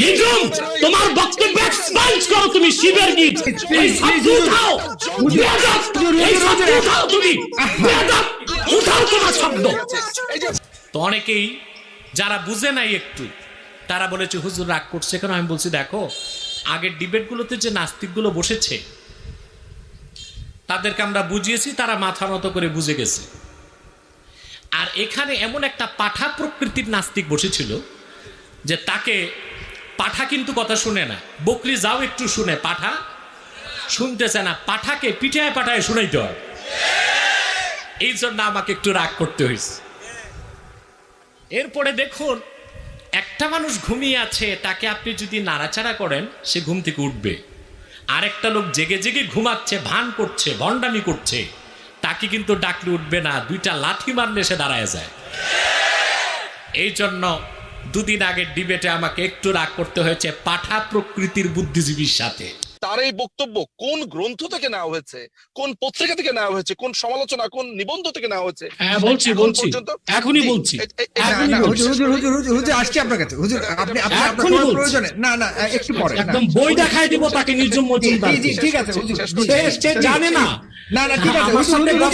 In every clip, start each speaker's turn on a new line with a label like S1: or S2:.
S1: নিজুম তোমার বক্তব্য এক্সপান্স করো তুমি শিবের গীত। এই শব্দ উঠাও! এই শব্দ উঠাও তুমি! উঠাও তোমার শব্দ! তো অনেকেই যারা বুঝে নাই একটু তারা বলেছে হুজুর রাগ করছে কেন? আমি বলছি দেখো আগের ডিবেটগুলোতে যে নাস্তিকগুলো বসেছে তাদেরকে আমরা বুঝিয়েছি তারা মাথা মতো করে বুঝে গেছে। আর এখানে এমন একটা পাঠা প্রকৃতির নাস্তিক বসেছিল যে তাকে পাঠা কিন্তু কথা শুনে না। বকরি যাও একটু শুনে, পাঠা। শুনতেছে না, পাঠাকে পিঠায় পাঠায় শুনাইতে হয়। এই জন্য আমাকে একটু রাগ করতে হয়েছে এরপরে দেখুন, একটা মানুষ ঘুমিয়ে আছে, তাকে আপনি যদি নাড়াচাড়া করেন, সে ঘুম থেকে উঠবে। আরেকটা লোক জেগে জেগে ঘুমাচ্ছে, ভান করছে, ভণ্ডামি করছে। তাকে কিন্তু ডাকলে উঠবে না, দুইটা লাথি মারলে সে দাঁড়ায় যায়। এই জন্য দুদিন আগে ডিবেটে আমাকে একটু রাগ করতে হয়েছে পাঠা প্রকৃতির বুদ্ধিজীবীর সাথে।
S2: তার এই বক্তব্য কোন গ্রন্থ থেকে নেওয়া হয়েছে কোন পত্রিকা থেকে নেওয়া হয়েছে কোন সমালোচনা কোন নিবন্ধ থেকে নেওয়া হয়েছে
S1: হ্যাঁ বলছি বলছি এখনই বলছি।
S3: হুজুর, হুজুর, হুজুর, হুজুর, হুজুর, আসছি আপনার কাছে। হুজুর, আপনি- আপনি- আপনার। প্রয়োজনে- না, না, একটু পরে,
S1: একদম বই দেখাই দিব তাকে নিজম মজুমদার
S3: জি, জি, ঠিক আছে, হুজুর।
S1: সে সে জানে না
S3: না, না, ঠিক আছে,
S1: আমার সামনে। PhD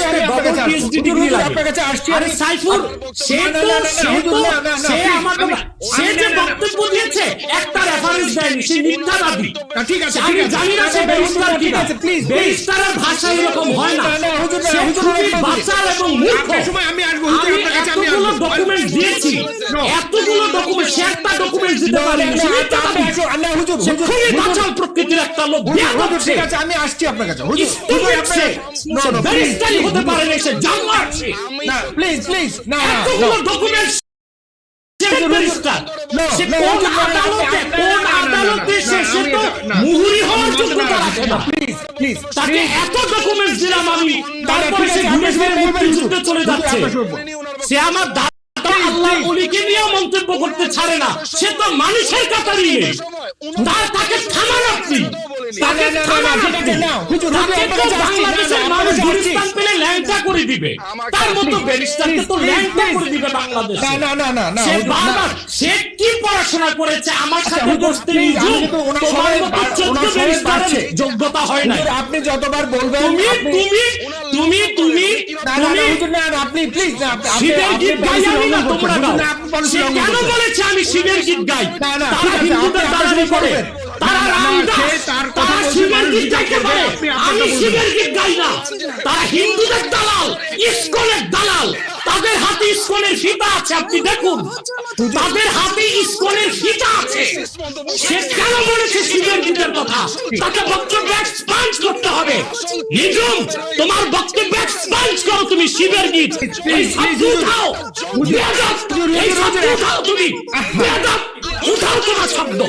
S3: হুজুর,
S1: degree
S3: হুজুর,
S1: লাগে।
S3: আপনার কাছে আসছি
S1: আরে
S3: আমি।
S1: সাইফুল সে তো সে আমার সে যে বক্তব্য দিয়েছে একটা রেফারেন্স সে মিথ্যাবাদী।
S3: ঠিক আছে,
S1: আমি জানি না সে
S3: না, না,
S1: ব্যারিস্টার
S3: হুজুর, ঠিক
S1: কিনা।
S3: আছে, please, please.
S1: ভাষা এরকম হয় না।
S3: না, না, হুজুর, না,
S1: সে খুবই বাচাল এবং মূর্খ।
S3: সময় আমি আসব,
S1: আমি
S3: আপনার কাছে আমি
S1: এতগুলো ডকুমেন্ট দিয়েছি। এতগুলো ডকুমেন্ট সে একটা ডকুমেন্ট দিতে
S3: না,
S1: পারেনি।
S3: না,
S1: সে
S3: না,
S1: মিথ্যাবাদী
S3: আপনি আসুন, না, হুজুর,
S1: খুবই বাচাল প্রকৃতির একটা লোক।
S3: হুজুর,
S1: বেয়াদব
S3: হুজুর,
S1: সে।
S3: ঠিক আছে, আমি আসছি আপনার কাছে। হুজুর,
S1: হতে পারে না সে জানোয়ার সে।
S2: আমি
S3: না,
S1: এতগুলো. ডকুমেন্ট ব্যারিস্টার সে কোন আদালতে কোন আদালতে তো
S3: এটা- না।
S1: মুহুরি হওয়ার যোগ্যতা রাখে না
S3: please, please,
S1: তাকে এত ডকুমেন্টস দিলাম আমি তারপরে সে ঘুরে ফিরে মুক্তিযুদ্ধে চলে যাচ্ছে সে আমার দাদা আল্লাহ অলিকে নিয়ে মন্তব্য করতে ছাড়ে না সে তো মানুষের তার তাকে থামান আপনি তাকে
S3: না, না, না,
S1: থামান
S3: না, ঠিক
S1: আপনি
S3: আছে, নাও। হুজুর, হুজুর,
S1: তাকে তো
S3: কাছে আসছি, না,
S1: বাংলাদেশের মানুষ
S3: আপনার কাছে আসছি।
S1: গুলিস্তান পেলে ল্যাংটা করে দিবে তার মতো ব্যারিস্টারকে তো ল্যাংটা করে দিবে বাংলাদেশে
S3: না, না, না, না, না,
S1: সে বারবার সে কি পড়াশোনা করেছে আমার সাথে বসতে
S3: please, আমি
S1: নিজুম
S3: কিন্তু ওনার
S1: তোমার মতো চোদ্দ ব্যারিস্টারের যোগ্যতা হয় না
S3: আপনি যতবার বলবেন
S1: তুমি তুমি তুমি
S3: আপনি প্লিজ না আপনি- আপনি-
S1: শিবের
S3: আপনি
S1: গীত গাই আমি না তোমরা গাও কেন বলেছে আমি শিবের গীত গাই তারা হিন্দুদের
S3: আপনি
S1: করে। তারা রামদাস
S3: তার
S1: শিবের গীত গাইতে পারে। আমি শিবের গীত গাই না। তারা হিন্দুদের দালাল ইসকনের দালাল। তাদের হাতে ইসকনের ফিতা আছে আপনি দেখুন। তাদের হাতে ইসকনের ফিতা আছে। সে কেন বলেছে শিবের গীতের কথা? তাকে বক্তব্য এক্সপান্স করতে হবে। নিজুম তোমার বক্তব্য এক্সপান্স করো তুমি শিবের গীত। এই শব্দ উঠাও। এই শব্দ উঠাও তুমি। উঠাও তোমার শব্দ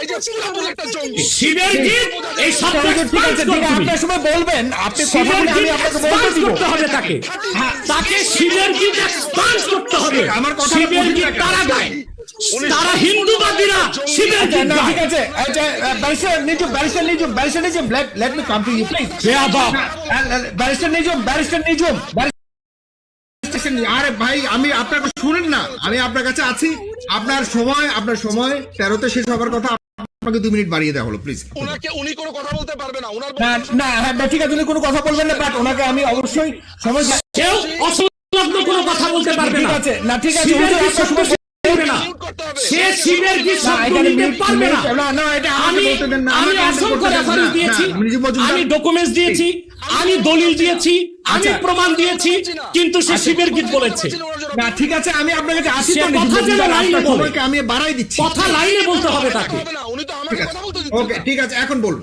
S2: এই যে কেবল একটা জঙ্গি
S1: শিবের গীত? এই শব্দ
S3: ঠিক আছে ঠিক আপনার সময় বলবেন আপনি কথা
S1: শিবের
S3: বলে আমি আপনাকে বলতে দিব।
S1: করতে হবে তাকে। তাকে শিবের গীত এক্সপান্স করতে হবে।
S3: আমার কথা
S1: শিবের গীত তারা গায়? তারা হিন্দুবাদীরা শিবের
S3: আচ্ছা,
S1: গীত গায়।
S3: ঠিক আছে আচ্ছা, ব্যারিস্টার নিজম ব্যারিস্টার নিজম ব্যারিস্টার নিজম let let me come to you please
S1: বেয়াদব।
S3: না, আহ, আহ, ব্যারিস্টার নিজম ব্যারিস্টার নিজম নিজম, আরে ভাই আমি আপনার শুনেন না আমি আপনার কাছে আছি। আপনার সময় আপনার সময় তেরোতে শেষ হবার কথা আপনাকে দু মিনিট বাড়িয়ে দেওয়া হলো প্লিজ
S2: ওনাকে উনি কোনো কথা বলতে পারবে না ওনার
S3: না না হ্যাঁ ঠিক আছে উনি কোনো কথা বলবেন না বাট ওনাকে আমি অবশ্যই সময়
S1: কেউ অসংলগ্ন কোনো কথা বলতে পারবে
S3: ঠিক
S1: না
S3: আছে না। ঠিক আছে হুজুর,
S1: সে শিবের শব্দ নিতে পারবে না।
S3: না, না, এটা
S1: আমি আমি অসংখ্য। রেফারেন্স আমি ডকুমেন্টস দিয়েছি আমি দলিল দিয়েছি আমি
S3: আচ্ছা।
S1: প্রমাণ দিয়েছি কিন্তু সে শিবের গীত বলেছে।
S3: না ঠিক আছে আমি আপনার কাছে আসি তো
S1: কথা যেন লাইনে বলে।
S3: আমি বাড়াই দিচ্ছি।
S1: কথা লাইনে বলতে হবে তাকে।
S2: হবে না উনি তো আমাকে কথা বলতে
S3: ওকে ঠিক আছে এখন বলুন।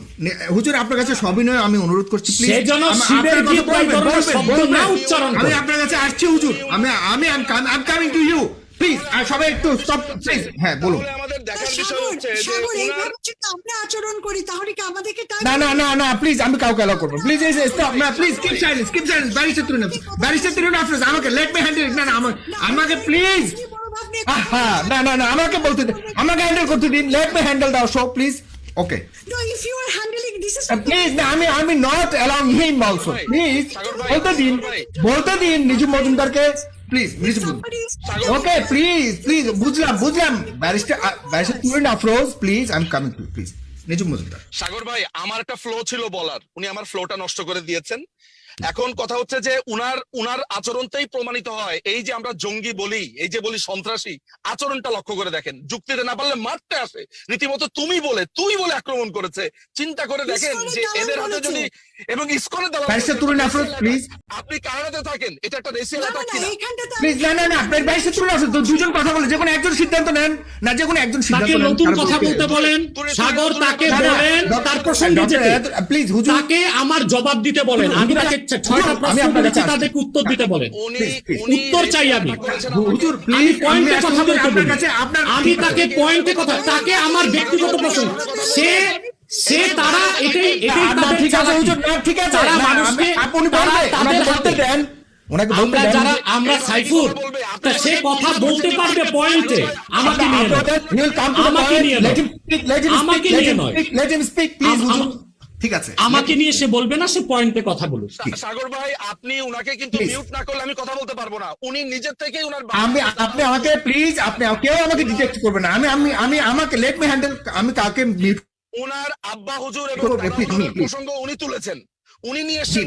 S3: হুজুর আপনার কাছে সবিনয় আমি অনুরোধ করছি প্লিজ
S1: সেজন্য যেন শিবের গীত বলবেন শব্দ না উচ্চারণ
S3: আমি আপনার কাছে আসছি হুজুর। আমি আমি I am coming to you please সবাই একটু স্টপ প্লিজ হ্যাঁ বলুন।
S2: আমাদের দেখার বিষয় হচ্ছে যে
S4: সাগর
S2: ওনার
S4: এইভাবে যদি আমরা আচরণ করি তাহলে কি আমাদেরকে
S3: না না না না প্লিজ আমি কাউকে করব। প্লিজ স্টপ না please keep silence keep silence barrister barrister Afroz আমাকে লেট মি হ্যান্ডেল না না আমাকে আমাকে প্লিজ হ্যাঁ না না না আমাকে বলতে দিন আমাকে হ্যান্ডেল করতে দিন লেট মি হ্যান্ডেল দাও so please okay
S4: No, if you are handling this is
S3: please না আমি আমি not allowing him also please বলতে দিন বলতে দিন Niju মজুমদারকে। Please
S4: please
S3: okay please please বুঝলাম বুঝলাম barrister barrister Tureen Afroz please I am coming to please Nijhum Majumdar
S2: Sagar ভাই আমার একটা ফ্লো ছিল বলার। উনি আমার ফ্লোটা নষ্ট করে দিয়েছেন। এখন কথা হচ্ছে যে উনার উনার আচরণটাই প্রমাণিত হয়। এই যে আমরা জঙ্গি বলি এই যে বলি সন্ত্রাসী আচরণটা লক্ষ্য করে দেখেন। যুক্তিতে না পারলে মারতে আসে। রীতিমতো তুমি বলে তুই বলে আক্রমণ করেছে। চিন্তা করে দেখেন যে এদের হাতে যদি এবং attack।
S3: please.
S2: আপনি কানাডাতে থাকেন এটা একটা রেসিয়াল অ্যাটাক কিনা?
S3: প্লিজ না না না আপনার দু- দুজন কথা বলে যে কোনো একজন সিদ্ধান্ত নেন না যে কোনো একজন সিদ্ধান্ত নেন।
S1: নতুন কথা
S3: বলতে-
S1: বলেন সাগর তাকে বলেন তার প্রসঙ্গে যেতে।
S3: প্লিজ হুজুর
S1: তাকে আমার জবাব দিতে বলেন। আমি তাকে ছ- ছয়টা প্রশ্ন করেছি তাদেরকে উত্তর দিতে বলেন। উত্তর চাই আমি।
S2: আমাকে।
S3: হুজুর
S1: আমি পয়েন্টে কথা বলতে বলি। আমি তাকে পয়েন্টে কথা তাকে আমার ব্যক্তিগত প্রশ্ন। সে সে তারা এটাই এটাই তাদের
S3: ঠিক আছে হুজুর ঠিক আছে।
S1: তারা মানুষকে
S3: আপনি
S1: তারা তাদের হাতে
S3: দেন। ওনাকে বলতে দেন।
S1: যারা আমরা সাইফুর তা সে কথা বলতে পারবে পয়েন্টে আমাকে নিয়ে নয়। আমাকে নিয়ে নয়। আমাকে নিয়ে নয়। আম- আম-
S3: ঠিক আছে।
S1: আমাকে নিয়ে সে বলবে না সে পয়েন্টে কথা বলুক।
S2: সাগর ভাই আপনি উনাকে কিন্তু. মিউট না করলে আমি কথা বলতে পারব না। উনি নিজের থেকেই উনার
S3: আমি আপনি আমাকে প্লিজ আপনি কেউ আমাকে ডিটেক্ট করবে না। আমি আমি আমি আমাকে লেট মি হ্যান্ডেল আমি কাকে মিউট
S2: উনার আব্বা হুজুর এবং. প্রসঙ্গ উনি তুলেছেন। উনি নিয়ে এসেছেন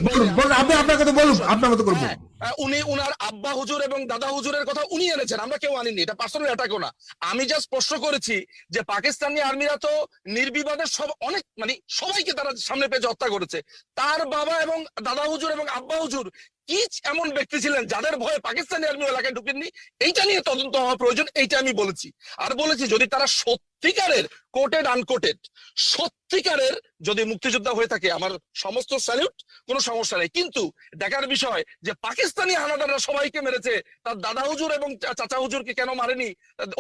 S3: আপনি আপনার কথা বলুন আপনার মতো করব
S2: হ্যাঁ, উনি উনার আব্বা হুজুর এবং দাদা হুজুরের কথা উনি এনেছেন আমরা কেউ আনিনি এটা পার্সোনাল অ্যাটাকও না। আমি জাস্ট স্পষ্ট করেছি যে পাকিস্তানি আর্মিরা তো নির্বিবাদে সব অনেক মানে সবাইকে তারা সামনে পেয়ে হত্যা করেছে। তার বাবা এবং দাদা হুজুর এবং আব্বা হুজুর কি এমন ব্যক্তি ছিলেন যাদের ভয়ে পাকিস্তানি আর্মি এলাকায় ঢুকেননি? এইটা নিয়ে তদন্ত হওয়া প্রয়োজন, এইটা আমি বলেছি। আর বলেছি, যদি তারা সত্যিকারের কোটেড আনকোটেড সত্যিকারের যদি মুক্তিযোদ্ধা হয়ে থাকে, আমার সমস্ত স্যালিউট কোনো সমস্যা নেই। কিন্তু দেখার বিষয় যে পাকিস্তানি হানাদাররা সবাইকে মেরেছে, তার দাদা হুজুর এবং চাচা হুজুরকে কেন মারেনি?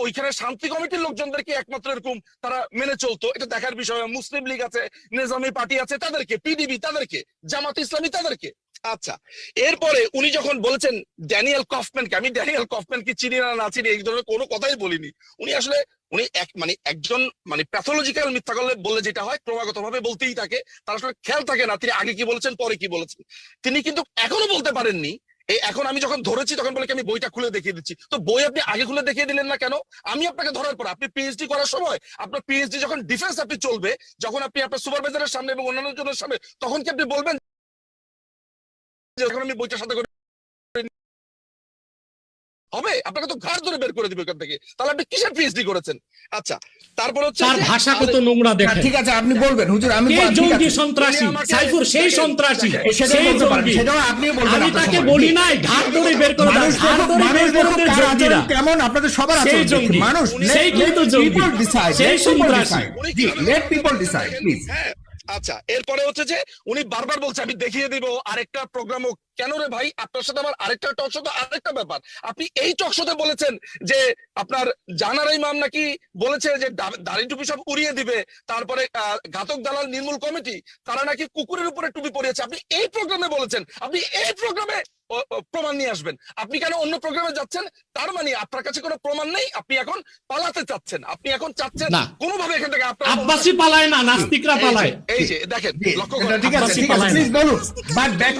S2: ওইখানে শান্তি কমিটির লোকজনদেরকে একমাত্র এরকম তারা মেনে চলতো। এটা দেখার বিষয়, মুসলিম লীগ আছে, নিজামী পার্টি আছে তাদেরকে পিডিবি তাদেরকে, জামাত ইসলামী তাদেরকে। আচ্ছা এরপরে উনি যখন বলেছেন ড্যানিয়েল কফম্যানকে, আমি ড্যানিয়েল কফম্যানকে চিনি না না চিনি, এই ধরনের কোনো কথাই বলিনি। উনি আসলে, উনি এক মানে একজন মানে প্যাথোলজিক্যাল মিথ্যা করলে বললে যেটা হয় ক্রমাগত ভাবে বলতেই থাকে। তার আসলে খেয়াল থাকে না, তিনি আগে কি বলেছেন, পরে কি বলেছেন। তিনি কিন্তু এখনও বলতে পারেননি, এই এখন আমি যখন ধরেছি, তখন বলে আমি বইটা খুলে দেখিয়ে দিচ্ছি। তো বই আপনি আগে খুলে দেখিয়ে দিলেন না কেন? আমি আপনাকে ধরার পর, আপনি পিএইচডি করার সময়, আপনার পিএইচডি যখন ডিফেন্স আপনি চলবে, যখন আপনি আপনার সুপারভাইজারের সামনে এবং অন্যান্য জনের সামনে, তখন কি আপনি বলবেন যে এখন আমি বইটার সাথে করে হবে? আপনাকে তো ঘাড় ধরে বের করে দিবে ওখান থেকে। তাহলে আপনি কিসের পিএইচডি করেছেন? আচ্ছা তারপর হচ্ছে
S1: তার ভাষা কত নোংরা দেখেন।
S3: ঠিক আছে আপনি বলবেন। হুজুর আমি
S1: কে জঙ্গি সন্ত্রাসী? সাইফুর সেই সন্ত্রাসী। সেই জঙ্গি।
S3: সেটাও আপনিও বলবেন
S1: আমি তাকে বলি নাই ঘাট ধরে বের করে দাও।
S3: মানুষ
S1: ধরে বের করে
S3: কার
S1: জঙ্গিরা।
S3: কেমন আপনাদের সবার
S1: সেই জঙ্গি।
S3: মানুষ
S1: সেই কিন্তু জঙ্গি। সেই সন্ত্রাসী।
S3: জি লেট পিপল ডিসাইড প্লিজ
S2: হ্যাঁ। আচ্ছা এরপরে হচ্ছে যে উনি বারবার বলছে, আমি দেখিয়ে দিব আরেকটা প্রোগ্রামও কেন রে ভাই? আপনার সাথে আমার আরেকটা টক শো আরেকটা ব্যাপার। আপনি এই টক শোতে বলেছেন যে আপনার জানার ইমাম নাকি বলেছে যে দাড়ি টুপি সব উড়িয়ে দিবে। তারপরে ঘাতক দালাল নির্মূল কমিটি, তারা নাকি কুকুরের উপরে টুপি পরিয়েছে। আপনি এই প্রোগ্রামে বলেছেন। আপনি এই প্রোগ্রামে প্রমাণ নিয়ে আসবেন। আপনি কেন অন্য প্রোগ্রামে যাচ্ছেন? তার মানে আপনার কাছে কোনো প্রমাণ নেই আপনি এখন পালাতে চাচ্ছেন। আপনি এখন চাচ্ছেন
S1: না।
S2: কোনোভাবে এখান থেকে আপনার
S1: আব্বাসি পালায় না নাস্তিকরা পালায়।
S2: এই যে দেখেন লক্ষ্য করেন।
S3: ঠিক আছে ঠিক আছে প্লিজ বলুন। বাট ব্যাক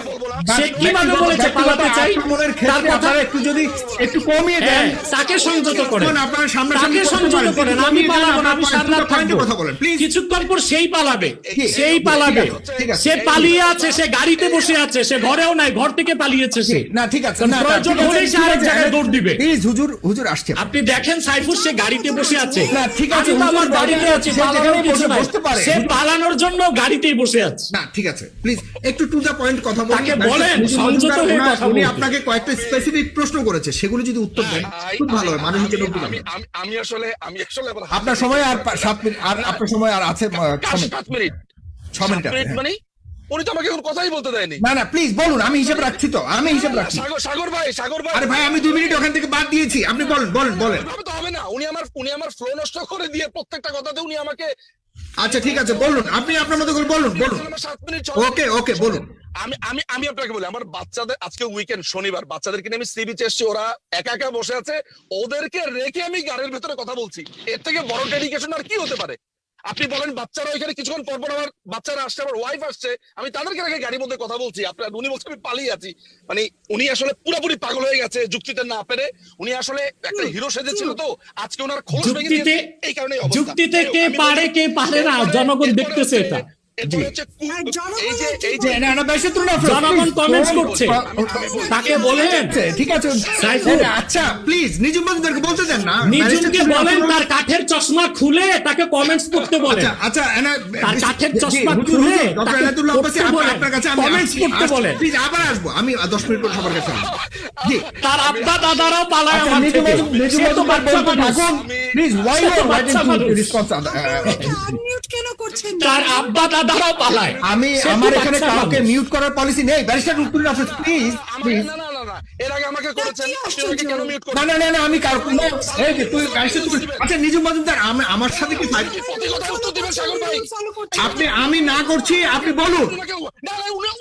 S1: সে কীভাবে বলেছে পালাতে চাই?
S3: আক্রমণের ক্ষেত্রে
S1: কথা-
S3: আপনারা একটু যদি একটু কমিয়ে দেন।
S1: হ্যাঁ, তাকে সংযত করেন।
S3: আপনারা সামনাসামনি
S1: তাকে সংযত করেন। আমি পালাবো না আমি থাকব। কিছুক্ষণ পর সেই পালাবে। সেই পালাবে
S3: আছে, ঠিক আছে।
S1: সে পালিয়ে আছে সে গাড়িতে বসে আছে সে ঘরেও নাই ঘর থেকে পালিয়েছে
S3: না ঠিক আছে। না
S1: প্রয়োজন হলেই সে আরেক জায়গায় দৌড় দিবে।
S3: প্লিজ হুজুর হুজুর আসছে।
S1: আপনি দেখেন সাইফুর সে গাড়িতে বসে আছে।
S3: না, ঠিক আছে,
S1: আমার পালানোর
S3: বসে বসতে পারে।
S1: সে পালানোর জন্য গাড়িতেই বসে আছে।
S3: না ঠিক আছে প্লিজ একটু টু দা পয়েন্ট কথা বলুন।
S1: তাকে বলেন, সংযত হয়ে কথা
S3: উনি আপনাকে কয়েকটা স্পেসিফিক প্রশ্ন করেছে সেগুলো যদি উত্তর দেন খুব ভালো হয় মানুষের জন্য
S2: আমি-
S3: উপকার
S2: আসলে আমি আসলে
S3: আপনার সময় আর পা- সাত মিনিট আর আপনার সময় আর আছে আহ, ছ মিনিট।
S2: সাত মিনিট?
S3: আছে।
S2: মানে উনি তো আমাকে কোনো কথাই বলতে দেয়নি।
S3: না না প্লিজ বলুন আমি হিসাব রাখছি তো আমি হিসাব রাখছি।
S2: সাগর সাগর ভাই সাগর ভাই।
S3: আরে ভাই আমি দুই মিনিট ওখান থেকে বাদ দিয়েছি আপনি বলেন বলেন বলেন।
S2: তো হবে না উনি আমার উনি আমার ফ্লো নষ্ট করে দিয়ে প্রত্যেকটা কথাতে উনি আমাকে
S3: আচ্ছা ঠিক আছে বলুন আপনি আপনার মতো করে বলুন বলুন। ওকে ওকে বলুন।
S2: আমি আমি আমি আপনাকে বলি আমার বাচ্চাদের আজকে উইকেন্ড শনিবার বাচ্চাদেরকে নিয়ে আমি সি বিচে এসেছি ওরা একা একা বসে আছে ওদেরকে রেখে আমি গাড়ির ভেতরে কথা বলছি। এর থেকে বড় ডেডিকেশন আর কি হতে পারে? আপনি বলেন বাচ্চারা ওইখানে কিছুক্ষণ পর পর আমার বাচ্চারা আসছে আমার ওয়াইফ আসছে আমি তাদেরকে রেখে গাড়ির মধ্যে কথা বলছি। আপনার উনি বলছে আমি পালিয়ে আছি। মানে উনি আসলে পুরোপুরি পাগল হয়ে গেছে যুক্তিতে না পেরে। উনি আসলে একটা হিরো সেজেছিল তো। আজকে ওনার খোলস ভেঙে এই কারণে
S1: যুক্তিতে কে পারে কে পারে না জনগণ দেখতেছে এটা। তাকে বলেন।
S3: ঠিক আছে। আচ্ছা প্লিজ নিজুম বাবুদেরকে বলতে দেন না।
S1: নিজুমকে বলেন তার কাঠের চশমা খুলে তাকে কমেন্টস করতে বলেন।
S3: আচ্ছা আচ্ছা
S1: তার কাঠের চশমা খুলে।
S3: আপনার কাছে আমি
S1: করতে বলেন।
S3: Please, আবার আসব। আমি দশ মিনিট পর সবার কাছে
S1: তার আব্বা দাদারাও পালায় আমার থেকে।
S3: নিজুম?
S1: তার আব্বা দাদারাও পালায়
S3: আমি আমার এখানে কাউকে মিউট করার পলিসি নেই ব্যারিস্টার আফরোজ প্লিজ প্লিজ
S2: না না না না এর আগে আমাকে করেছেন আপনি কেন মিউট
S3: না না না না আমি কার এই যে তুই ব্যারিস্টার তুই আচ্ছা নিজুম মজুমদার আমার সাথে কি ফাইট
S2: কথা উত্তর দিবেন সাগর ভাই
S3: আপনি আমি না করছি আপনি বলুন
S2: না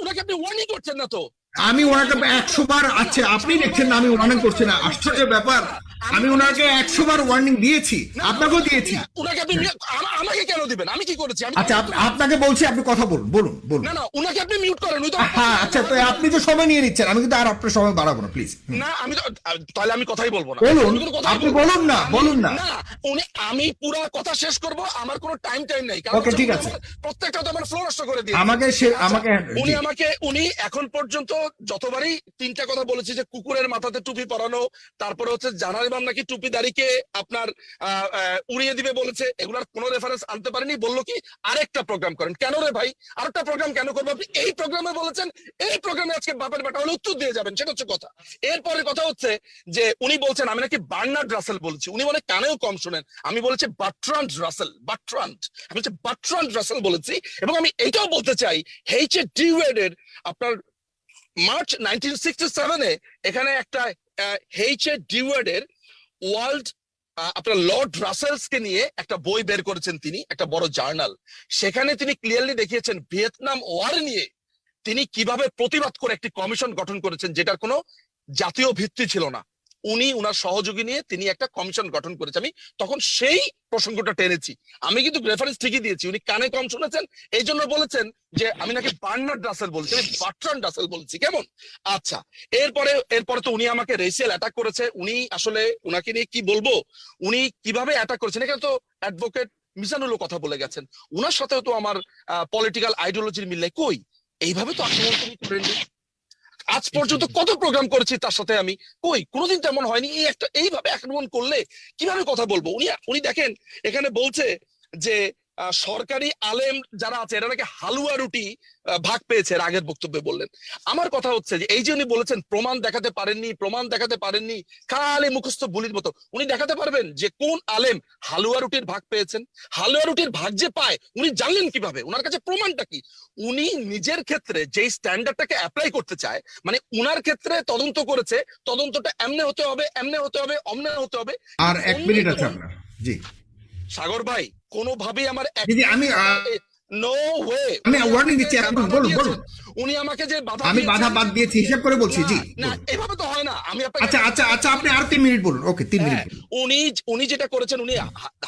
S2: ওনাকে আপনি ওয়ার্নিং করছেন না তো
S3: আমি ওনাকে একশো বার আছে আপনি দেখছেন না আমি ওয়ার্নিং করছি না আশ্চর্য ব্যাপার আমি ওনাকে একশো বার ওয়ার্নিং দিয়েছি আপনাকেও দিয়েছি।
S2: ওনাকে আপনি আমাকে কেন দিবেন? আমি কি করেছি?
S3: আচ্ছা আপনাকে বলছি আপনি কথা বলুন বলুন বলুন।
S2: না না ওনাকে আপনি মিউট করেন তো
S3: হ্যাঁ আচ্ছা তো আপনি তো সময় নিয়ে নিচ্ছেন আমি কিন্তু আর আপনার সময় বাড়াবো না প্লিজ
S2: না আমি তো তাহলে আমি কথাই বলব না।
S3: বলুন, আপনি বলুন না, বলুন না।
S2: উনি আমি পুরো কথা শেষ করব আমার কোনো টাইম টাইম নেই। হচ্ছে
S3: ঠিক আছে।
S2: প্রত্যেকটা তো আমার ফ্লো নষ্ট করে দিয়ে
S3: আমাকে সে- আমাকে
S2: উনি আমাকে উনি এখন পর্যন্ত যতবারই তিনটা কথা বলেছে যে কুকুরের মাথাতে টুপি পরানো তারপরে হচ্ছে জানার ইমাম নাকি টুপি দাড়িকে আপনার উড়িয়ে দিবে বলেছে। এগুলার কোনো রেফারেন্স আনতে পারেনি। বলল কি, আরেকটা প্রোগ্রাম করেন। কেন রে ভাই? আরেকটা প্রোগ্রাম কেন করব? আপনি এই প্রোগ্রামে বলেছেন, এই প্রোগ্রামে আজকে বাপের বেটা হলে উত্তর দিয়ে যাবেন। সেটা হচ্ছে কথা। এরপরে কথা হচ্ছে যে, উনি বলছেন, আমি নাকি বার্নার্ড রাসেল বলছি। উনি মানে কানেও কম শুনেন। আমি বলেছি বাট্রান্ড রাসেল, বাট্রান্ড। আমি হচ্ছে বাট্রান্ড রাসেল বলেছি। এবং আমি এটাও বলতে চাই হেইচ এ ডিওয়েডের আপনার মার্চ নাইনটিন সিক্সটি সেভেনে এখানে একটা হেইচ এ ডিওয়েডের ওয়ার্ল্ড আপনার লর্ড রাসেলস কে নিয়ে একটা বই বের করেছেন তিনি, একটা বড় জার্নাল। সেখানে তিনি ক্লিয়ারলি দেখিয়েছেন ভিয়েতনাম ওয়ার নিয়ে তিনি কীভাবে প্রতিবাদ করে একটি কমিশন গঠন করেছেন, যেটার কোনো জাতীয় ভিত্তি ছিল না। উনি উনার সহযোগী নিয়ে তিনি একটা কমিশন গঠন করেছে। আমি তখন সেই প্রসঙ্গটা টেনেছি। আমি কিন্তু রেফারেন্স ঠিকই দিয়েছি। উনি কানে কম শুনেছেন এই জন্য বলেছেন যে আমি নাকি বার্নার্ড রাসেল বলছি, আমি বাট্রান রাসেল বলছি, কেমন? আচ্ছা এরপরে এরপরে তো উনি আমাকে রেসিয়াল অ্যাটাক করেছে। উনি আসলে উনাকে নিয়ে কি বলব? উনি কীভাবে অ্যাটাক করেছেন? এখানে তো অ্যাডভোকেট মিজানুলও কথা বলে গেছেন। উনার সাথেও তো আমার পলিটিক্যাল আইডিওলজির মিল কই? এইভাবে তো আক্রমণ করেননি। আজ পর্যন্ত কত প্রোগ্রাম করেছি তার সাথে আমি? কই, কোনোদিন তেমন হয়নি। এই একটা, এইভাবে আক্রমণ করলে কীভাবে কথা বলব? উনি উনি দেখেন, এখানে বলছে যে সরকারি আলেম যারা আছে এরা নাকি হালুয়া রুটি ভাগ পেয়েছে এর আগের বক্তব্যে বললেন। আমার কথা হচ্ছে যে এই যে উনি বলেছেন প্রমাণ দেখাতে পারেননি প্রমাণ দেখাতে পারেননি খালি মুখস্থ বুলির মতো। উনি দেখাতে পারবেন যে কোন আলেম হালুয়া রুটির ভাগ পেয়েছেন? হালুয়া রুটির ভাগ যে পায় উনি জানলেন কীভাবে? ওনার কাছে প্রমাণটা কি? উনি নিজের ক্ষেত্রে যেই স্ট্যান্ডার্ডটাকে অ্যাপ্লাই করতে চায় মানে উনার ক্ষেত্রে তদন্ত করেছে তদন্তটা এমনে হতে হবে এমনে হতে হবে অমনে হতে হবে।
S3: আর এক মিনিট আছে আপনার। জি।
S2: সাগর ভাই কোনোভাবেই আমার
S3: আমি,
S2: নো ওয়ে
S3: আমি warning দিচ্ছি, এখন বলুন, বলুন।
S2: উনি আমাকে যে বাধা
S3: আমি বাধা বাদ দিয়েছি হিসাব করে বলছি জি
S2: না, এভাবে তো হয় না। আমি আপনাকে
S3: আচ্ছা আচ্ছা আচ্ছা আপনি আর তিন মিনিট বলুন। ওকে মিনিট
S2: হ্যাঁ, উনি উনি যেটা করেছেন উনি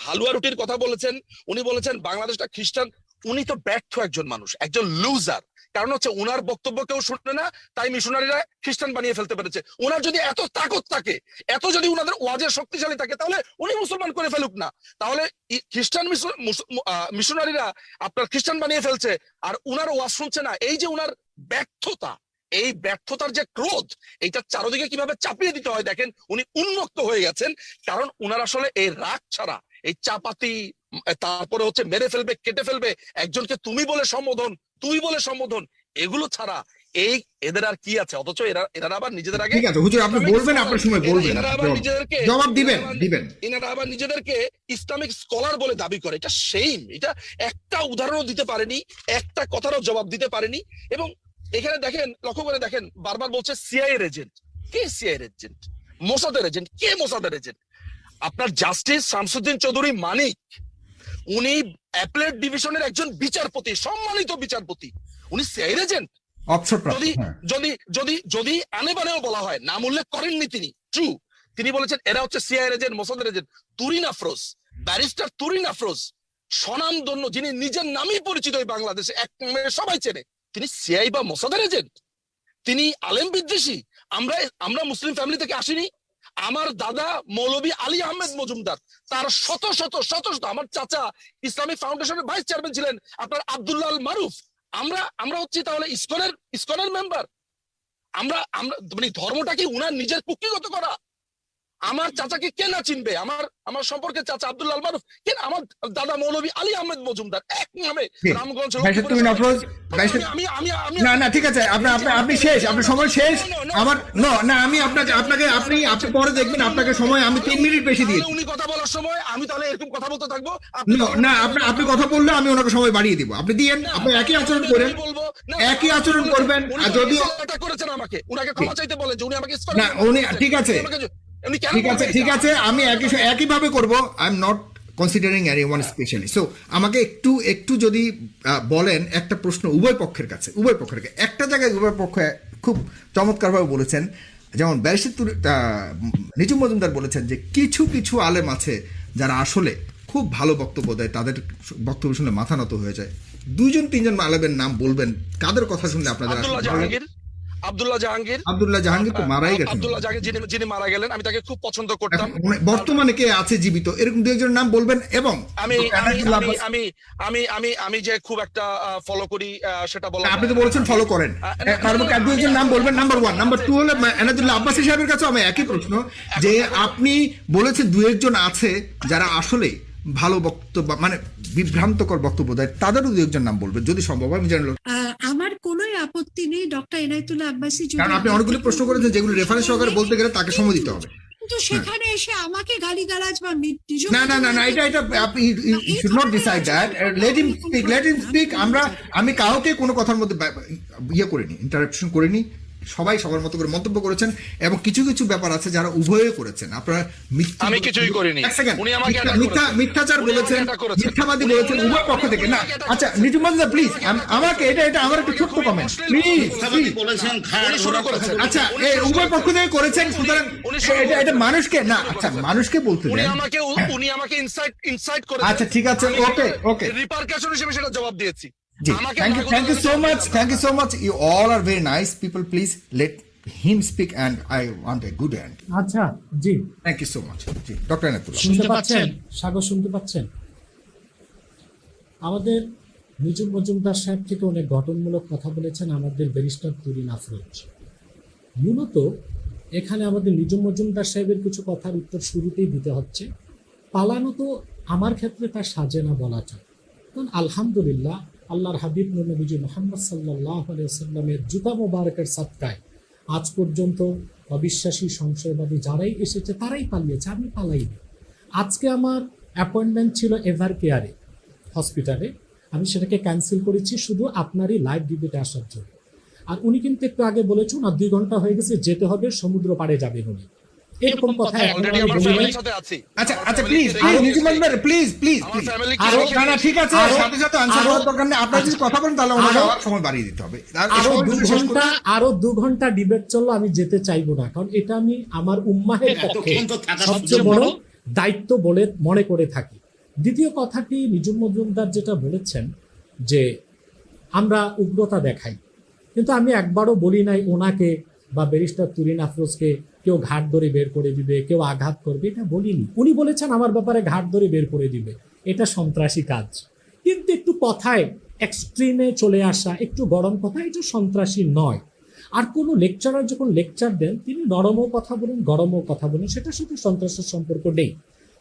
S2: হালুয়া রুটির কথা বলেছেন। উনি বলেছেন বাংলাদেশটা খ্রিস্টান উনি তো ব্যর্থ একজন মানুষ একজন লুজার কারণ হচ্ছে উনার বক্তব্য কেউ শুনে না, তাই মিশনারিরা খ্রিস্টান বানিয়ে ফেলতে পেরেছে। উনার যদি এত তাকত থাকে, এত যদি উনাদের ওয়াজের শক্তিশালী থাকে, তাহলে উনি মুসলমান করে ফেলুক না। তাহলে খ্রিস্টান মিশনারিরা আপনার খ্রিস্টান বানিয়ে ফেলছে, আর উনার ওয়াজ শুনছে না। এই যে উনার ব্যর্থতা, এই ব্যর্থতার যে ক্রোধ, এইটা চারদিকে কীভাবে চাপিয়ে দিতে হয় দেখেন, উনি উন্মুক্ত হয়ে গেছেন। কারণ উনার আসলে এই রাগ ছাড়া, এই চাপাতি তারপরে হচ্ছে মেরে ফেলবে কেটে ফেলবে একজনকে তুমি বলে সম্বোধন তুই বলে সম্বোধন এগুলো ছাড়া এই এদের আর কি আছে? অথচ এরা এরা আবার নিজেদের আগে
S3: ঠিক আছে হুজুর আপনি বলবেন আপনার সময় বলবেন
S2: এনারা আবার নিজেদেরকে
S3: জবাব দিবেন দিবেন।
S2: এনারা আবার নিজেদেরকে ইসলামিক স্কলার বলে দাবি করে এটা সেইম এটা একটা উদাহরণও দিতে পারেনি একটা কথারও জবাব দিতে পারেনি এবং এখানে দেখেন লক্ষ্য করে দেখেন বারবার বলছে সিআইএর এজেন্ট কে সিআইএর এজেন্ট মোসাদের এজেন্ট কে মোসাদের এজেন্ট আপনার জাস্টিস শামসুদ্দিন চৌধুরী মানিক। উনি অ্যাপেলেট ডিভিশনের একজন বিচারপতি সম্মানিত বিচারপতি। উনি সিআইএর এজেন্ট যদি
S3: হ্যাঁ।
S2: যদি যদি যদি আনে বানেও বলা হয় নাম উল্লেখ করেননি তিনি। ট্রু তিনি বলেছেন এরা হচ্ছে সিআইএর এজেন্ট মোসাদের এজেন্ট তুরিন আফরোজ ব্যারিস্টার তুরিন আফরোজ স্বনামধন্য যিনি নিজের নামেই পরিচিত এই বাংলাদেশে এক সবাই চেনে। তিনি সিআই বা মোসাদের এজেন্ট তিনি আলেম বিদ্বেষী। আমরা আমরা মুসলিম ফ্যামিলি থেকে আসিনি। আমার দাদা মৌলবী আলী আহমেদ মজুমদার। তার শত শত শত শত, আমার চাচা ইসলামিক ফাউন্ডেশনের ভাইস চেয়ারম্যান ছিলেন আপনার আবদুল্লাহ মারুফ। আমরা আমরা হচ্ছি তাহলে ইসকনের ইসকনের মেম্বার আমরা আমরা মানে ধর্মটা কি উনার নিজের কুক্ষিগত করা? আমার চাচাকে কে না চিনবে? আমার আমার সম্পর্কে চাচা আব্দুল্লাহ আল মারুফ কে আমার দাদা মৌলবী আলী আহমেদ মজুমদার এক নামে রামগঞ্জ
S3: তুমি আফরোজ
S2: আমি আমি আমি
S3: না না ঠিক আছে আপনি আপনি আপনি শেষ আপনার সময় শেষ। আমার no, না আমি আপনাকে আপনাকে আপনি আপনি পরে দেখবেন আপনাকে সময় আমি তিন মিনিট বেশি দিয়েছি
S2: উনি কথা বলার সময় আমি তাহলে এরকম কথা বলতে থাকব
S3: না আপনি আপনি কথা বললে আমি ওনাকে সময় বাড়িয়ে দিব। আপনি দিয়েন আপনি একই আচরণ করেন একই আচরণ করবেন আর যদিও
S2: করেছেন আমাকে। উনাকে ক্ষমা চাইতে বলেন যে উনি আমাকে
S3: না, উনি- ঠিক আছে। ঠিক আছে ঠিক আছে আমি একই একই ভাবে করব। I am not considering any one specially so আমাকে একটু একটু যদি বলেন একটা প্রশ্ন উভয় পক্ষের কাছে উভয় পক্ষের কাছে। একটা জায়গায় উভয় পক্ষ খুব চমৎকারভাবে বলেছেন যেমন ব্যারিস্টার নিজুম মজুমদার বলেছেন যে কিছু কিছু আলেম আছে যারা আসলে খুব ভালো বক্তব্য দেয় তাদের বক্তব্য শুনে মাথা নত হয়ে যায়। দুজন তিনজন আলেমের নাম বলবেন কাদের কথা শুনলে আপনাদের
S2: আব্দুল্লাহ? জাহাঙ্গীর। আব্দুল্লাহ জাহাঙ্গীর
S3: তো মারাই গেছেন।
S2: আব্দুল্লাহ জাহাঙ্গীর যিনি যিনি মারা গেলেন আমি তাকে খুব পছন্দ করতাম।
S3: মানে বর্তমানে কে আছে জীবিত? এরকম দু একজনের নাম বলবেন এবং
S2: আমি আমি আমি আমি আমি যে খুব একটা ফলো করি সেটা বলা
S3: আপনি তো বলেছেন ফলো করেন। তার মধ্যে এক দুইজন নাম বলবেন। নাম্বার ওয়ান নাম্বার টু হলো এনাদুল্লাহ আব্বাসী সাহেবের কাছে আমি একই প্রশ্ন যে আপনি বলেছেন দু একজন আছে যারা আসলে ভালো বক্তব্য মানে বিভ্রান্তকর বক্তব্য দেয় তাদেরও দু একজন নাম বলবে যদি সম্ভব হয় আমি জানলো
S4: আমার কোনো আপত্তি নেই ডক্টর এনায়তুল্লাহ আব্বাসি
S3: কারণ আপনি অনেকগুলো প্রশ্ন করেছেন যেগুলো রেফারেন্স সহকারে বলতে গেলে তাকে সময় দিতে হবে।
S4: কিন্তু সেখানে এসে আমাকে গালিগালাজ বা
S3: না না না না এটা এটা আপনি should not decide that let him speak let him speak আমরা আমি কাউকে কোনো কথার মধ্যে ইয়ে করিনি ইন্টারাপশন করিনি। সবাই সবার মতো করে মন্তব্য করেছেন এবং কিছু কিছু ব্যাপার আছে যারা উভয়ে করেছেন। আপনারা মিথ্যা
S2: আমি কিছুই করিনি।
S3: এক সেকেন্ড।
S2: উনি আমাকে
S3: মিথ্যা-। মিথ্যাচার বলেছেন মিথ্যাবাদী বলেছেন উভয় পক্ষ থেকে। না আচ্ছা প্লিজ আমাকে এটা এটা আমার একটু ছোট্ট কমেন্ট প্লিজ
S5: বলেছেন
S3: আচ্ছা এই উভয় পক্ষ থেকে করেছেন সুতরাং এটা এটা মানুষকে না আচ্ছা মানুষকে বলতে
S2: উনি
S3: দেন।
S2: আমাকে উনি আমাকে ইনসাইট ইনসাইট করে
S3: আচ্ছা, ঠিক আছে, okay, okay.
S2: রিপারকাশন হিসেবে সেটা জবাব দিয়েছি।
S3: জি। Thank you thank you so much thank you so much you all are very nice people please let him speak and I want a good hand
S6: আচ্ছা জি।
S3: থ্যাংক ইউ সো মাচ জি doctor Enatullah
S6: শুনতে পাচ্ছেন?
S5: পাচ্ছেন?
S6: সাগর শুনতে পাচ্ছেন? আমাদের নিজুম মজুমদার সাহেব থেকে অনেক গঠনমূলক কথা বলেছেন আমাদের ব্যারিস্টার তুরিন আফরোজ মূলত এখানে আমাদের নিজুম মজুমদার সাহেবের কিছু কথার উত্তর শুরুতেই দিতে হচ্ছে। পালানো তো আমার ক্ষেত্রে তার সাজে না বলা যায় কারণ আলহামদুলিল্লাহ আল্লাহর হাবিব নবীজি মোহাম্মদ সাল্লাহ সাল্লামের জুতা মোবারকের সাতকায় আজ পর্যন্ত অবিশ্বাসী সংশয়বাদী যারাই এসেছে, তারাই পালিয়েছে, আমি পালাইনি। আজকে আমার অ্যাপয়েন্টমেন্ট ছিল এভার কেয়ারে হসপিটালে আমি সেটাকে ক্যান্সেল করেছি শুধু আপনারই লাইভ ডিবেটে আসার জন্য। আর উনি কিন্তু একটু আগে বলেছেন, আর দুই ঘণ্টা হয়ে গেছে, যেতে হবে, সমুদ্র পাড়ে যাবেন উনি। এরকম কথা
S2: অলরেডি আমার ফ্যামিলির সাথে আছি।
S3: আচ্ছা আচ্ছা প্লিজ প্লিজ নিজুমান প্লিজ
S2: আরও
S3: না না ঠিক আছে সাথে সাথে আনসার করার দরকার নেই। আপনারা যদি কথা বলেন তাহলে ওনাকে সময় বাড়িয়ে দিতে হবে। আরও
S6: ঘণ্টা
S3: আরও
S6: দু ঘণ্টা ডিবেট চলল আমি যেতে চাইব না কারণ এটা আমি আমার উম্মাহের পক্ষে
S5: তো থাকা
S6: সবচেয়ে বড়। দায়িত্ব বলে মনে করে থাকি। দ্বিতীয় কথাটি নিজুম মজুমদার যেটা বলেছেন যে আমরা উগ্রতা দেখাই। কিন্তু আমি একবারও বলি নাই ওনাকে বা ব্যারিস্টার তুরিন আফরোজকে কেউ ঘাট ধরে বের করে দিবে, কেউ আঘাত করবে, এটা বলিনি। উনি বলেছেন, আমার ব্যাপারে ঘাট ধরে বের করে দিবে। এটা সন্ত্রাসী কাজ। কিন্তু একটু কথায় এক্সট্রিমে চলে আসা, একটু গরম কথা, এটা সন্ত্রাসী নয়। আর কোনো লেকচারার যখন লেকচার দেন, তিনি নরমও কথা বলেন, গরমও কথা বলেন, সেটার সাথে সন্ত্রাসের সম্পর্ক নেই।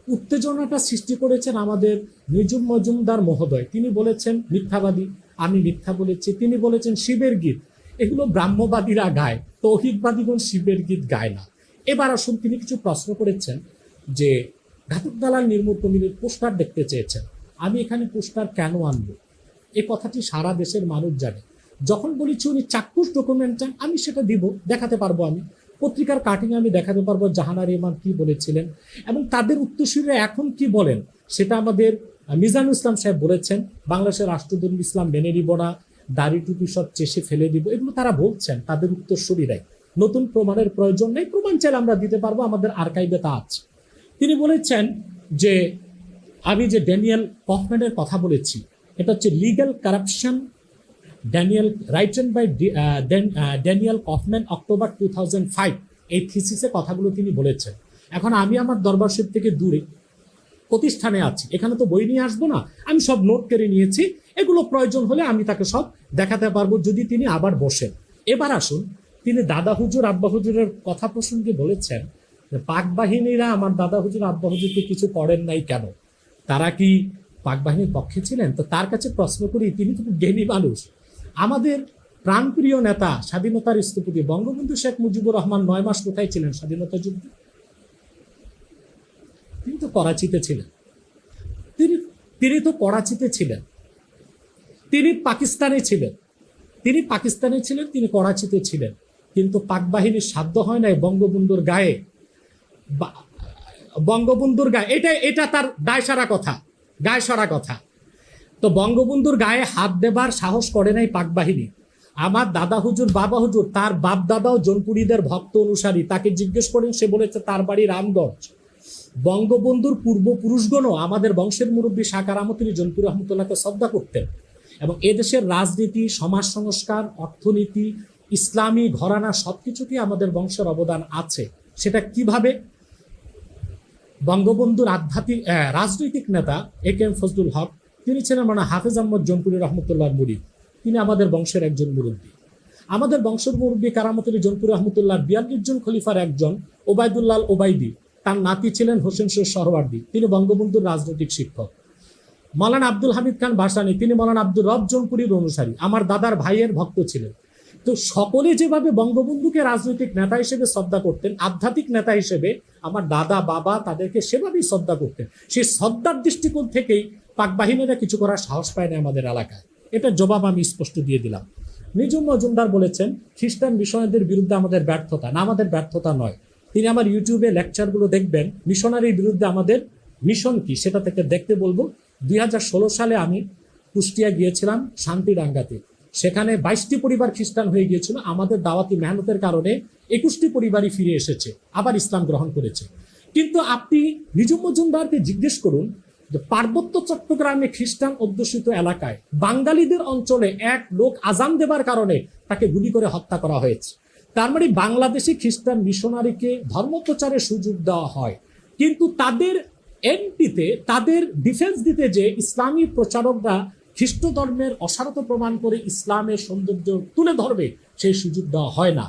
S6: উত্তেজনাটা সৃষ্টি করেছেন আমাদের নিজুম মজুমদার মহোদয়। তিনি বলেছেন, মিথ্যাবাদী, আমি মিথ্যা বলেছি। তিনি বলেছেন, শিবের গীত। এগুলো ব্রাহ্মবাদীরা গায়, তৌহিদবাদীগণ শিবের গীত গায় না। এবার আসুন তিনি কিছু প্রশ্ন করেছেন যে ঘাতক দালাল নির্মূল কমিটির পোস্টার দেখতে চেয়েছেন। আমি এখানে পোস্টার কেন আনব? এই কথাটি সারা দেশের মানুষ জানে। যখন বলেছি উনি চাক্ষুষ ডকুমেন্ট চান আমি সেটা দিব, দেখাতে পারব আমি। পত্রিকার কাটিং আমি দেখাতে পারব, জাহানার ইমান কি বলেছিলেন এবং তাদের উত্তরসূরিরা এখন কি বলেন, সেটা আমাদের মিজানুল ইসলাম সাহেব বলেছেন, বাংলাদেশের রাষ্ট্রধর্ম ইসলাম মেনে নিব না, দাড়ি টুপি সব চেষে ফেলে দিব, এগুলো তারা বলছেন, তাদের উত্তরসূরিরাই। নতুন প্রমাণের প্রয়োজন নেই। প্রমাণ চাইলে আমরা দিতে পারব, আমাদের আর্কাইভে তা আছে। তিনি বলেছেন যে, আমি যে ড্যানিয়েল কফম্যানের কথা বলেছি, এটা হচ্ছে legal corruption Daniel written by Daniel Kaufmann, October two thousand five এই থিসিসে কথাগুলো তিনি বলেছেন। এখন আমি আমার দরবার দরবারশিপ থেকে দূরে, প্রতিষ্ঠানে আছি, এখানে তো বই নিয়ে আসব না, আমি সব নোট করে নিয়েছি, এগুলো প্রয়োজন হলে আমি তাকে সব দেখাতে পারব যদি তিনি আবার বসেন। এবার আসুন তিনি দাদা হুজুর, আব্বা হুজুরের কথা প্রসঙ্গে বলেছেন যে পাক বাহিনীরা আমার দাদা হুজুর, আব্বা হুজুরকে কিছু করেন নাই কেন? তারা কি পাক বাহিনীর পক্ষে ছিলেন? তো তার কাছে প্রশ্ন করি, তিনি তো জ্ঞানী মানুষ। আমাদের প্রাণপ্রিয় নেতা স্বাধীনতার স্থপতি বঙ্গবন্ধু শেখ মুজিবুর রহমান নয় মাস কোথায় ছিলেন স্বাধীনতা যুদ্ধে? তিনি তো করাচিতে ছিলেন। তিনি তিনি তো করাচিতে ছিলেন। তিনি পাকিস্তানে ছিলেন। তিনি পাকিস্তানে ছিলেন, তিনি করাচিতে ছিলেন। কিন্তু পাক বাহিনীর সাধ্য হয় নাই বঙ্গবন্ধুর গায়ে। বঙ্গবন্ধুর গায়ে, এটা এটা তার দায় সারা কথা, গায়ে সারা কথা। তো বঙ্গবন্ধুর গায়ে হাত দেবার সাহস করে নাই পাক বাহিনী আমার দাদা হুজুর, বাবা হুজুর, তার বাপ দাদাও জনপুরীদের ভক্ত অনুসারী। তাকে জিজ্ঞেস করেন, সে বলেছে, তার বাড়ি রামগঞ্জ। বঙ্গবন্ধুর পূর্বপুরুষগণও আমাদের বংশের মুরব্বী সাকার আমতিনী জনপুর রহমতুল্লাহকে শ্রদ্ধা করতেন এবং এদেশের রাজনীতি, সমাজ সংস্কার, অর্থনীতি ইসলামী ঘরানা সবকিছুতেই আমাদের বংশের অবদান আছে। সেটা কীভাবে? বঙ্গবন্ধুর আধ্যাত্মিক রাজনৈতিক নেতা এ কে এম ফজলুল হক, তিনি ছিলেন মানে হাফেজ আহমদ জনপুরি রহমতুল্লাহ মুরিদ। তিনি আমাদের বংশের একজন মুরব্বী। আমাদের বংশের মুরব্বী কারামতুল জনপুর রহমতুল্লাহ বিয়াল্লিশ জন খলিফার একজন ওবায়দুল্লাহ ওবায়দি তার নাতি ছিলেন হোসেন শেখ সরওয়ার্দী। তিনি বঙ্গবন্ধুর রাজনৈতিক শিক্ষক। মৌলানা আব্দুল হামিদ খান ভাসানী, তিনি মৌলানা আব্দুল রব জনপুরীর অনুসারী। আমার দাদার ভাইয়ের ভক্ত ছিলেন। তো সকলে যেভাবে বঙ্গবন্ধুকে রাজনৈতিক নেতা হিসেবে শ্রদ্ধা করতেন, আধ্যাত্মিক নেতা হিসেবে আমার দাদা, বাবা তাদেরকে সেভাবেই শ্রদ্ধা করতেন। সেই শ্রদ্ধার দৃষ্টিকোণ থেকেই পাক বাহিনীরা কিছু করার সাহস পায় না আমাদের এলাকায়। এটা জবাব আমি স্পষ্ট দিয়ে দিলাম। নিজুম মজুমদার বলেছেন, খ্রিস্টান মিশনারিদের বিরুদ্ধে আমাদের ব্যর্থতা। না, আমাদের ব্যর্থতা নয়। তিনি আমার ইউটিউবে লেকচারগুলো দেখবেন। মিশনারির বিরুদ্ধে আমাদের মিশন কি সেটা থেকে দেখতে বলব। দুই হাজার ষোলো সালে আমি কুষ্টিয়া গিয়েছিলাম শান্তিডাঙ্গাতে সেখানে বাইশটি পরিবার খ্রিস্টান হয়ে গিয়েছিল। আমাদের দাওয়াতি মেহনতের কারণে একুশটি পরিবারই ফিরে এসেছে, আবার ইসলাম গ্রহণ করেছে। কিন্তু আপনি নিজুম মজুমদারকে জিজ্ঞেস করুন, যে পার্বত্য চট্টগ্রামে খ্রিস্টান অধ্যুষিত এলাকায় বাঙালিদের অঞ্চলে এক লোক আজান দেবার কারণে তাকে গুলি করে হত্যা করা হয়েছে। তার মানে বাংলাদেশি খ্রিস্টান মিশনারিকে ধর্মপ্রচারের সুযোগ দেওয়া হয়। কিন্তু তাদের এমপিতে, তাদের ডিফেন্স দিতে যে ইসলামী প্রচারকরা খ্রিস্ট ধর্মের অসারত প্রমাণ করে ইসলামের সৌন্দর্য তুলে ধরবে, সেই সুযোগ দেওয়া হয় না।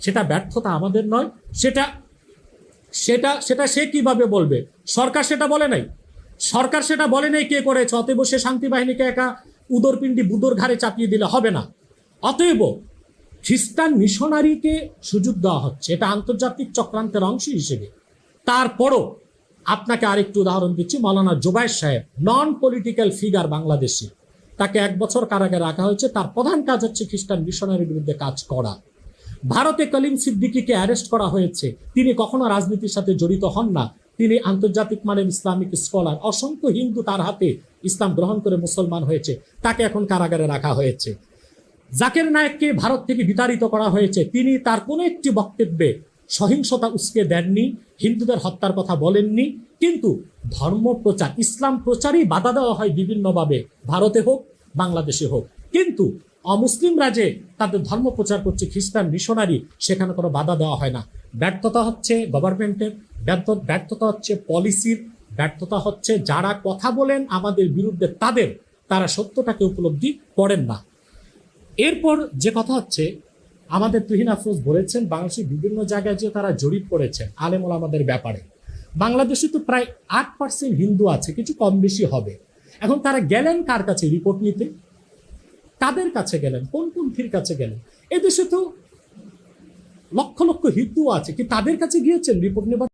S6: সেটা ব্যর্থতা আমাদের নয়। সেটা সেটা সেটা সে কীভাবে বলবে? সরকার সেটা বলে নাই। সরকার সেটা বলে নাই কে করেছে? অতএব সে শান্তি বাহিনীকে একা উদরপিণ্ডি বুদর ঘাড়ে চাপিয়ে দিলে হবে না। অতএব খ্রিস্টান মিশনারিকে সুযোগ দেওয়া হচ্ছে। এটা আন্তর্জাতিক চক্রান্তের অংশ হিসেবে। তারপরও আপনাকে আরেকটু উদাহরণ দিচ্ছি, মৌলানা জোবায়ের সাহেব নন পলিটিক্যাল ফিগার বাংলাদেশি। তাকে এক বছর কারাগারে রাখা হয়েছে। তার প্রধান কাজ হচ্ছে খ্রিস্টান মিশনারির বিরুদ্ধে কাজ করা। ভারতে কলিম সিদ্দিকিকে অ্যারেস্ট করা হয়েছে। তিনি কখনো রাজনীতির সাথে জড়িত হন না। তিনি আন্তর্জাতিক মানের ইসলামিক স্কলার। অসংখ্য হিন্দু তার হাতে ইসলাম গ্রহণ করে মুসলমান হয়েছে। তাকে এখন কারাগারে রাখা হয়েছে। জাকের নায়ককে ভারত থেকে বিতাড়িত করা হয়েছে। তিনি তার কোনো একটি বক্তব্যে সহিংসতা উস্কে দেননি, হিন্দুদের হত্যার কথা বলেননি, কিন্তু ধর্ম প্রচার, ইসলাম প্রচারই বাধা দেওয়া হয় বিভিন্নভাবে, ভারতে হোক, বাংলাদেশে হোক। কিন্তু অমুসলিমরা যে তাদের ধর্ম প্রচার করছে খ্রিস্টান মিশনারি, সেখানে কোনো বাধা দেওয়া হয় না। ব্যর্থতা হচ্ছে গভর্নমেন্টের, ব্যর্থ, ব্যর্থতা হচ্ছে পলিসির, ব্যর্থতা হচ্ছে যারা কথা বলেন আমাদের বিরুদ্ধে তাদের, তারা সত্যটাকে উপলব্ধি করেন না। এরপর যে কথা হচ্ছে আমাদের তুহিন আফরোজ বলেছেন, বাংলাদেশের বিভিন্ন জায়গায় যে তারা জরিপ করেছেন আলেমুল আমাদের ব্যাপারে। বাংলাদেশে তো প্রায় আট পার্সেন্ট হিন্দু আছে, কিছু কম বেশি হবে। এখন তারা গেলেন কার কাছে? রিপোর্ট নিতে? কাদের কাছে গেলেন? কোন পন্থীর কাছে গেলেন? এদেশে তো লক্ষ লক্ষ হিন্দু আছে, কি তাদের কাছে গিয়েছেন রিপোর্ট নেবার?